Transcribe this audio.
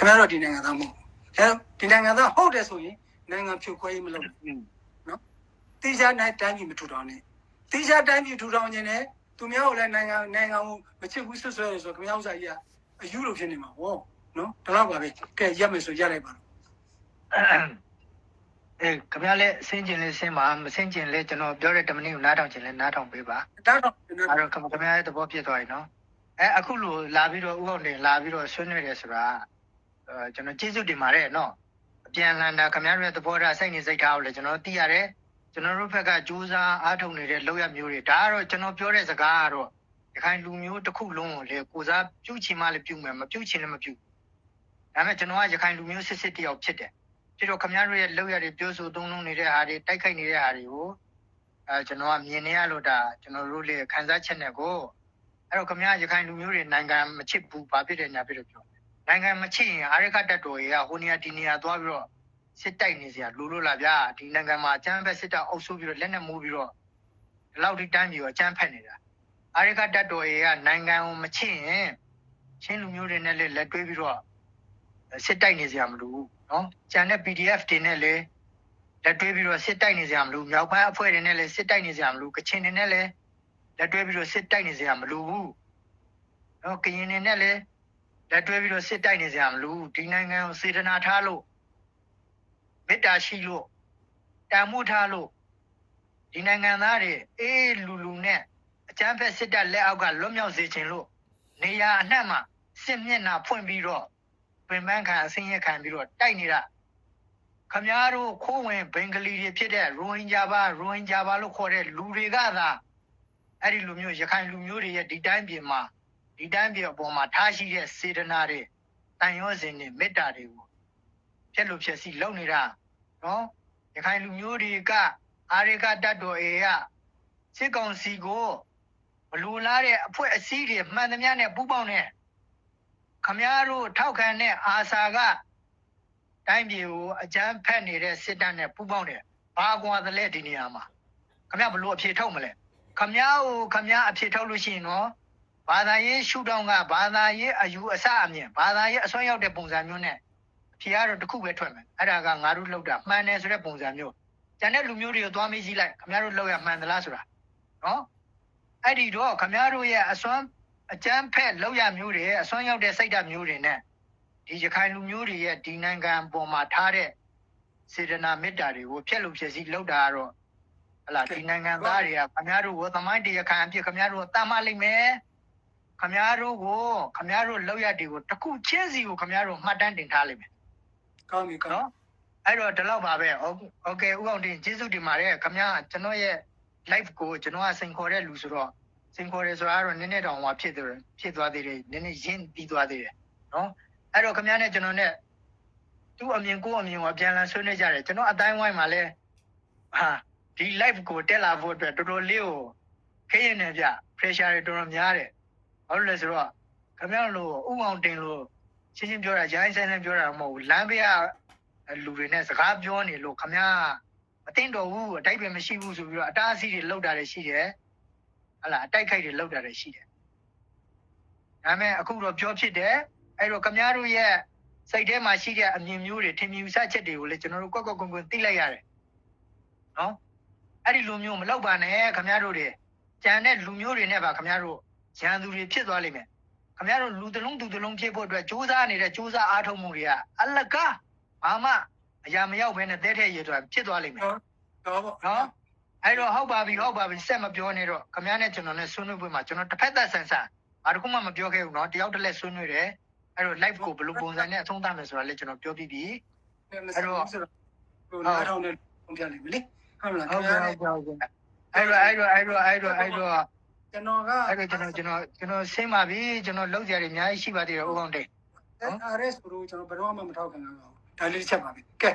ခင်ဗျားတို့ဒီနိုင်ငံသားမဟုတ်ဘူးဒီနိုင်ငံသားဟုတ်တယ်ဆိုရင်နိုင်ငံဖြိုခွဲရေးမလုပ်ဘူးတိကျနိုင်တိုင်းပြည်မထူထောင်နဲ့တိကျတိုင်းပြည်ထူထောင်ခြင်းနဲ့သူများကိုလည်းနိုင်ငံနိုင်ငံကိုမချစ်ဘူးဆွဆွဲရဆိုခင်ဗျားဥစ္စာကြီးကအယူလိုဖြစ်နေမှာဟောနော်ဒါတော့ပါပဲကဲရက်မယ်ဆိုရက်လိုက်ပါတော့အဲခင်ဗျားလည်းဆင်းကျင်လေးဆင်းပါမဆင်းကျင်လေးကျွန်တော်ပြောတဲ့တမနစ်ကိုနားထောင်ကျင်လဲနားထောင်ပေးပါဒါတော့ကျွန်တော်အဲ့တော့ခင်ဗျားရဲ့သဘောပြည့်သွားပြီနော်အဲအခုလိုလာပြီးတော့ဥအောင်တင်လာပြီးတော့ဆွေးနွေးတယ်ဆိုတာအဲ ကျွန်တော်ကျေးဇူးတင်ပါတယ်နော်အပြန်လန်တာခင်ဗျားတို့ရဲ့သဘောထားစိတ်နေစိတ်ထားကိုလည်းကျွန်တော်သိရတယ်ကျွန်တော်တို့ဘက်ကကြိုးစားအားထုတ်နေတဲ့လောက်ရမျိုးတွေဒါကတော့ကျွန်တော်ပြောတဲ့စကားကတော့ဒီခိုင်လူမျိုးတစ်ခုလုံးကိုလေကိုစားပြုတ်ချင်မှလည်းပြုတ်မယ်မပြုတ်ချင်လည်းမပြုတ်ဒါပေမဲ့ကျွန်တော်ကရခိုင်လူမျိုးစစ်စစ်တယောက်ဖြစ်တယ်ဖြစ်တော့ခင်ဗျားတို့ရဲ့လောက်ရတွေပြောဆိုသုံးလုံးနေတဲ့ဟာတွေတိုက်ခိုက်နေတဲ့ဟာတွေကိုအဲကျွန်တော်ကမြင်နေရလို့ဒါကျွန်တော်တို့လေခန်းစားချက်နဲ့ကိုအဲ့တော့ခမရရခိုင်လူမျိုးတွေနိုင်ငံမချစ်ဘူးဘာဖြစ်တယ်ညာဖြစ်လို့ပြော နိုင်ငံမချစ်ရင်အာရခတက်တော်တွေကဟိုနေရာဒီနေရာသွားပြီးတော့စစ်တိုက်နေစရာလူလို့လားဗျာဒီနိုင်ငံမှာအကြမ်းဖက်စစ်တပ်အုပ်စုပြီးတော့လက်နက်မိုးပြီးတော့ဒီလောက်ထိတန်းပြီးတော့အကြမ်းဖက်နေတာအာရခတက်တော်တွေကနိုင်ငံကိုမချစ်ရင်ချင်းလူမျိုးတွေနဲ့လည်းလက်တွဲပြီးတော့စစ်တိုက်နေစရာမလိုဘူးနော်ကျန်တဲ့ PDF တွေနဲ့လည်းလက်တွဲပြီးတော့စစ်တိုက်နေစရာမလိုမြောက်ပိုင်းအဖွဲ့တွေနဲ့လည်းစစ်တိုက်နေစရာမလိုကချင်တွေနဲ့လည်းလက်တွဲပြီးတော့စစ်တိုက်နေစရာမလိုဘူး။နော်ကရင်နေနဲ့လည်း လက်တွဲပြီးတော့စစ်တိုက်နေစရာမလိုဘူး။ဒီနိုင်ငံကိုစေတနာထားလို့မေတ္တာရှိလို့တန်မှုထားလို့ဒီနိုင်ငံသားတွေအေးလူလူနဲ့အကျန်းဖက်စစ်တပ်လက်အောက်ကလွတ်မြောက်စေခြင်းလို့နေရာအနှံ့မှာစစ်မျက်နှာဖွင့်ပြီးတော့ပြင်ပန်းခံအစင်းရခံပြီးတော့တိုက်နေတာခမားတို့ခိုးဝင်ဘင်္ဂလီတွေဖြစ်တဲ့ရိုဟင်ဂျာပါရိုဟင်ဂျာပါလို့ခေါ်တဲ့လူတွေကသာအဲ့ဒီလူမျိုးရခိုင်လူမျိုးတွေရဲ့ဒီတိုင်းပြည်မှာ ဒီတိုင်းပြည်အပေါ်မှာထားရှိတဲ့စေတနာတွေတန်ရောစဉ်တွေမေတ္တာတွေကိုဖြက်လို့ဖြက်စီလုပ်နေတာနော်ရခိုင်လူမျိုးတွေကအာရကတတ်တော်အေကစစ်ကောင်စီကိုဘလူလားတဲ့အဖွဲ့အစည်းတွေမှန်သမျှနဲ့ပူးပေါင်းတဲ့ခမားတို့ထောက်ခံတဲ့အာစာကတိုင်းပြည်ကိုအကြမ်းဖက်နေတဲ့စစ်တပ်နဲ့ပူးပေါင်းတယ်ဘာကွာသလဲဒီနေရာမှာခမားဘလို့အဖြေထုတ်မလဲခမ ्या ကိုခမ ्या အဖြစ်ထုတ်လို့ရှိရင်တော့ ဘာသာရေးရှုထောင့်ကဘာသာရေးအယူအဆအမြင်ဘာသာရေးအစွမ်းရောက်တဲ့ပုံစံမျိုးနဲ့အဖြေကတော့တစ်ခုပဲထွက်မယ်အဲ့ဒါကငါတို့လောက်တာမှန်တယ်ဆိုတဲ့ပုံစံမျိုးကျန်တဲ့လူမျိုးတွေကိုသွားမေးကြည့်လိုက်ခမ ्या တို့လောက်ရမှန်သလားဆိုတာနော်အဲ့ဒီတော့ခမ ्या တို့ရဲ့အစွမ်းအကျမ်းဖက်လောက်ရမျိုးတွေအစွမ်းရောက်တဲ့စိတ်ဓာတ်မျိုးတွေနဲ့ဒီရခိုင်လူမျိုးတွေရဲ့ဒီနိုင်ငံပေါ်မှာထားတဲ့စေတနာမေတ္တာတွေကိုဖျက်လို့ဖြစ်စီလောက်တာကတော့ဟလာဒီနိုင်ငံသားတွေကခမည်းတော်ကိုသမိုင်းတရားခံအဖြစ်ခမည်းတော်ကိုတတ်မှတ်လိုက်မယ် ခမည်းတော်ကိုခမည်းတော်လောက်ရတွေကိုတစ်ခုချင်းစီကိုခမည်းတော်မှတ်တမ်းတင်ထားလိုက်မယ် ကောင်းပြီကောင်း နော်အဲ့တော့ဒီလောက်ပါပဲโอเคဥအောင်တင်ကျေးဇူးတင်ပါတယ်ခမည်းကျွန်တော်ရဲ့ live ကိုကျွန်တော်ကစိန်ခေါ်တဲ့လူဆိုတော့စိန်ခေါ်တယ်ဆိုတာကတော့နည်းနည်းတောင်ဟွာဖြစ်တယ်ဖြစ်သွားသေးတယ်နည်းနည်းရင်းပြီးသွားသေးတယ်နော်အဲ့တော့ခမည်းနဲ့ကျွန်တော်နဲ့သူ့အမြင်ကိုယ့်အမြင်ကိုအပြန်အလှန်ဆွေးနွေးကြတယ်ကျွန်တော်အတိုင်းဝိုင်းမှာလဲဟာ ဒီ live ကိုတက်လာဖို့အတွက်တော်တော်လေးကိုခရင်နေပြ pressure တွေတော်တော်များတယ်။ ဘာလို့လဲဆိုတော့ခမရလို့ဥအောင်တင်လို့ရှင်းရှင်းပြောတာရိုင်းဆိုင်ဆိုင်ပြောတာမဟုတ်ဘူးလမ်းဘေးကလူတွေနဲ့စကားပြောနေလို့ခမရမသိတော့ဘူးအတိုက်ပဲမရှိဘူးဆိုပြီးတော့အတားအဆီးတွေလောက်တာတွေရှိတယ်။ဟလာအတိုက်ခိုက်တွေလောက်တာတွေရှိတယ်။ဒါပေမဲ့အခုတော့ပြောဖြစ်တယ်အဲ့တော့ခမရတို့ရဲ့စိတ်ထဲမှာရှိတဲ့အမြင်မျိုးတွေထင်မြင်ယူဆချက်တွေကိုလည်းကျွန်တော်တို့ကွက်ကွက်ကွန်ကွန်သိလိုက်ရတယ်။နော်အဲ့ဒီလူမျိုးမလောက်ပါနဲ့ခမရတို့တွေကြံတဲ့လူမျိုးတွေနဲ့ပါခမရတို့ ရန်သူတွေဖြစ်သွားလိမ့်မယ်ခမရတို့လူတစ်လုံးသူတစ်လုံးဖြစ်ဖို့အတွက်စူးစမ်းနေတဲ့စူးစမ်းအားထုတ်မှုတွေကအလကားဘာမှအရာမရောက်ဘဲနဲ့တဲထဲရေထွက်ဖြစ်သွားလိမ့်မယ်တော့ပေါ့နော်အဲ့တော့ဟုတ်ပါပြီဟုတ်ပါပြီဆက်မပြောနေတော့ခမရနဲ့ကျွန်တော်နဲ့ဆွေးနွေးပွဲမှာကျွန်တော်တစ်ဖက်သက်ဆန်ဆန်ဘာတစ်ခုမှမပြောခဲ့ဘူးနော်တယောက်တစ်လက်ဆွေးနွေးတယ်အဲ့တော့ live ကိုဘယ်လိုပုံစံနဲ့အဆုံးသတ်မယ်ဆိုတာလည်းကျွန်တော်ပြောပြီးပြီမစတော့ဆိုတော့ဟိုနားထောင်တဲ့ပုံပြလိမ့်မယ်လေဟုတ်လားဟုခင်တ်ဗျာကဲ့ဟုတ်ကဲ့ဟုတ်ကဲ့အဲ့တော့အဲ့တော့အဲ့တော့အဲ့တော့အဲ့တော့ ကျွန်တော်ကအဲ့တော့ကျွန်တော်ကျွန်တော်ကျွန်တော်ဆင်းပါပြီကျွန်တော်လောက်ကြရတယ်အများကြီးရှိပါသေးတယ်ဥအောင်တဲ့ RS ဘလို့ကျွန်တော်ဘယ်တော့မှမထောက်ခံကြပါဘူးဒါလေးတစ်ချက်ပါပဲကဲ